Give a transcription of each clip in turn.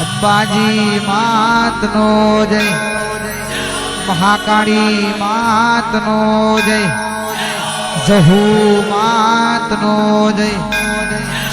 અંબાજી માતનો જય. મહાકાળી માતનો જય. જહુ માતનો જય.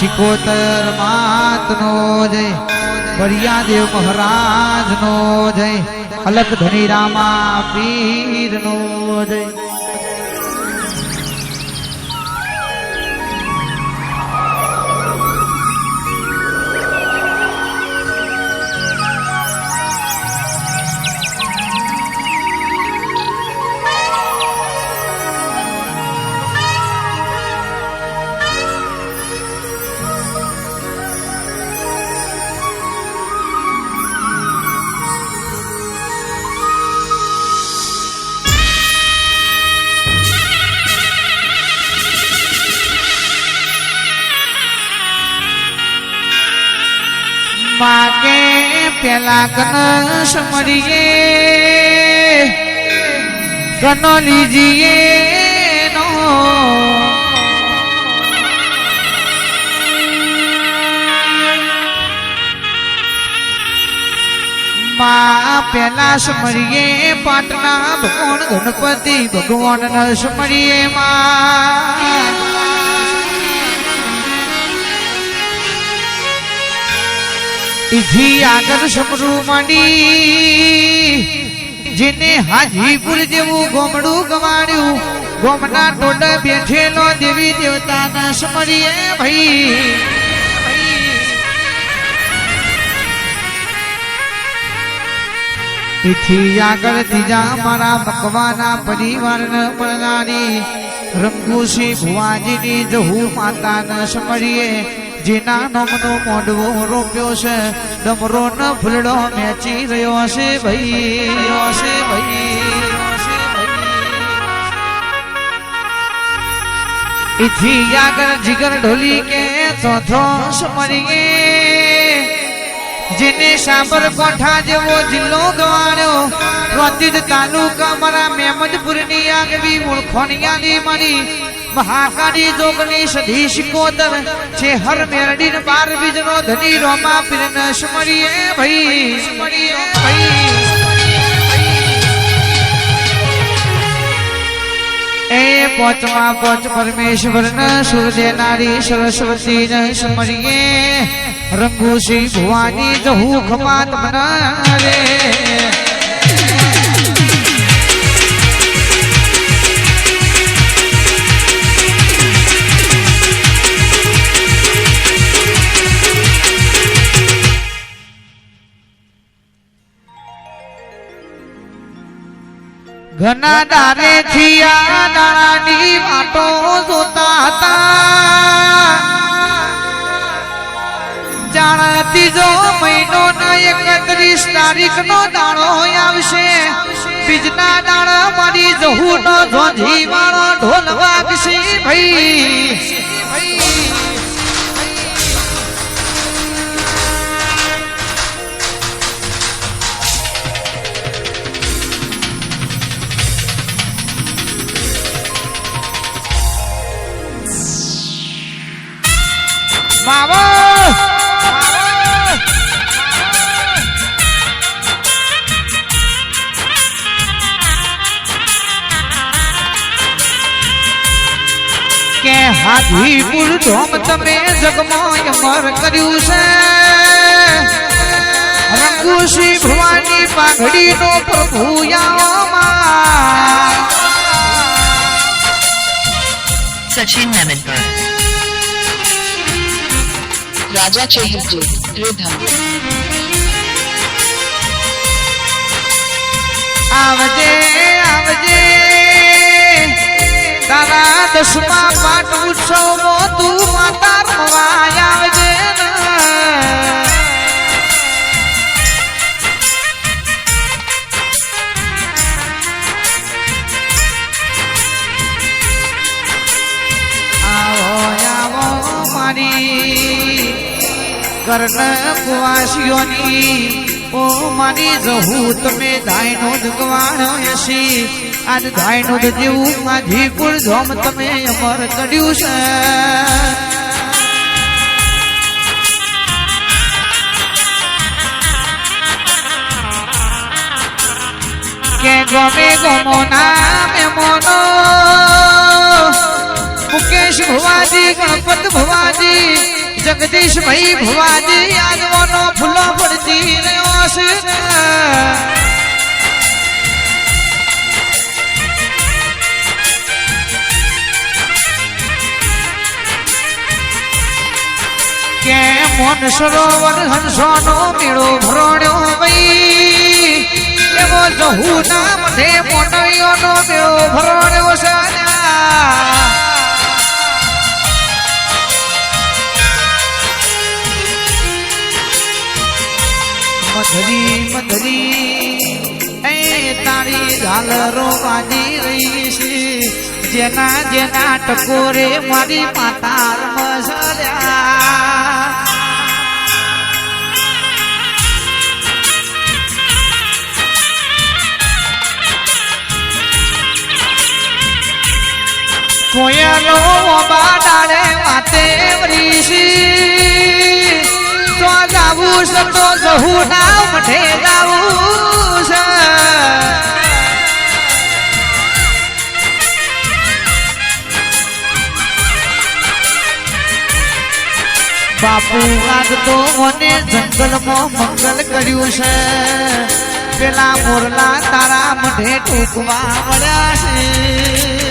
શિકોતર માતનો જય. બરિયાદેવ મહારાજનો જય. અલગ ધની રામા પીરનો જય. પેલા ગણેશ મળીએ ગનો લીજીએ નો મા પેલા સમરીએ, પાટના ભગવાન, ગણપતિ ભગવાન ન સમરીએ મા. ઈથી આગળ સમરૂ માંડી, જેને હાજીપુર જેવું ગોમડું ગવાડ્યું. ગોમના ટોડ બેઠેલો દેવી દેવતાના સમરીએ ભાઈ. તેથી આગળ ત્રીજા મારા મકવાના પરિવારને મળનારી રંગુસી ભુવાજીની જહુ માતાને સમરીએ જેના નોમનો મોઢવો રોપ્યો છે. ડમરો ન ફૂલડો મેચી રહ્યો હશે ભાઈ હશે ભાઈ ઇથી આગળ જીગર ઢોલી કે ચોથો સમરીએ. જેને સાબર કોઠા જેવો જિલ્લો ગવાણ્યો. પ્રતિદ તાલુકા મારા મેમદપુરની આગવી મૂળખોનિયાની મારી. મહાકાળી જોગની સધી કોતર છે હર મેરડી ને બાર બીજનો ધની રોમા સ્મરીએ ભાઈ સમરીએ ભાઈ એ પોચમાં પોચ પરમેશ્વર ન સુર દેનારી સરસ્વતી ન સ્મરીએ રંગુસી ભુવાની જહુ ખમાત મના રે ઘના દારે થી દાણાની વાટો જોતા હતા. જાણે ત્રીજો મહિનો ના એકત્રીસ તારીખ નો દાણો આવશે. બીજના દાણા મારી જહુ નો ધોધી વાળો ઢોલ વાગશે ભાઈ. के हाथी पुल धोम तमे जगमाय मर करू से। रंगुशी भवानी पाघड़ी नो प्रभु याओ मा सचिन नमन पर राजा चेहर जी त्रिधाम आवजे आवजे તારા દસમા પાઠ ઉત્સવ તું માતા રમવા આવજે કર્ણ કુવાસીઓની. ઓ મારી જહુ, તમે ધાયનો જગવાણ હશી. આજ ગાયનું દૂધ જેવું માજી કુળ ધોમ તમે અમર કર્યું છે કે ગમે ગમો નામ મોનો મુકેશ ભવાજી ગણપત ભવાજી જગદીશ ભાઈ ભવાજી આજ મોનો ફૂલો પડતી રહ્યો છે મોન સરોવર હંસોનો મેળો ભરોણ્યો ભાઈ એવો જહુ નામ ધે મોનૈયોનો મેળો ભરોણ્યો છે મધરી મધરી, એ તારી ઝાલરો રોવાની રહી છે. જેના જેના ટકોરે મારી માતા કોયલો બાડાડે વાતે વરીશી. તો જાવું છે તો જહુ ના મઠે જાવું છે. બાપુ આજ તો મને જંગલમાં મંગલ કર્યું છે. પેલા મોરલા તારા મઢે ટૂંકવા મળ્યા છે.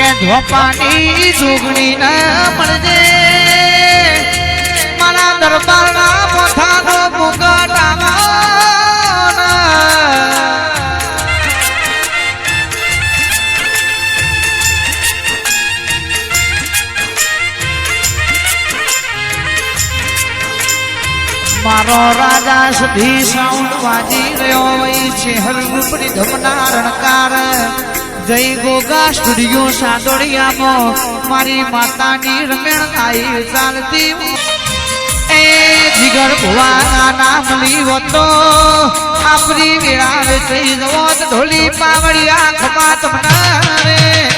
કે ધોપાની સુગણી ન મળજે. મારા દરબારના મોથાનો મુગટ આમાં મારો રાજા સુધી સાઉન્ડ વાજી રહ્યો હોય છે. હરરૂપની ધમના રણકાર. જય ગોગા સ્ટુડિયો સાદોડિયામાં. મારી માતાની રમેણ થાય ચાલતી. એ જીગર ભુવાના નામ લીવો તો આપણી વેળા થઈ જવો ઢોલી પાવડિયા ખમા તમને.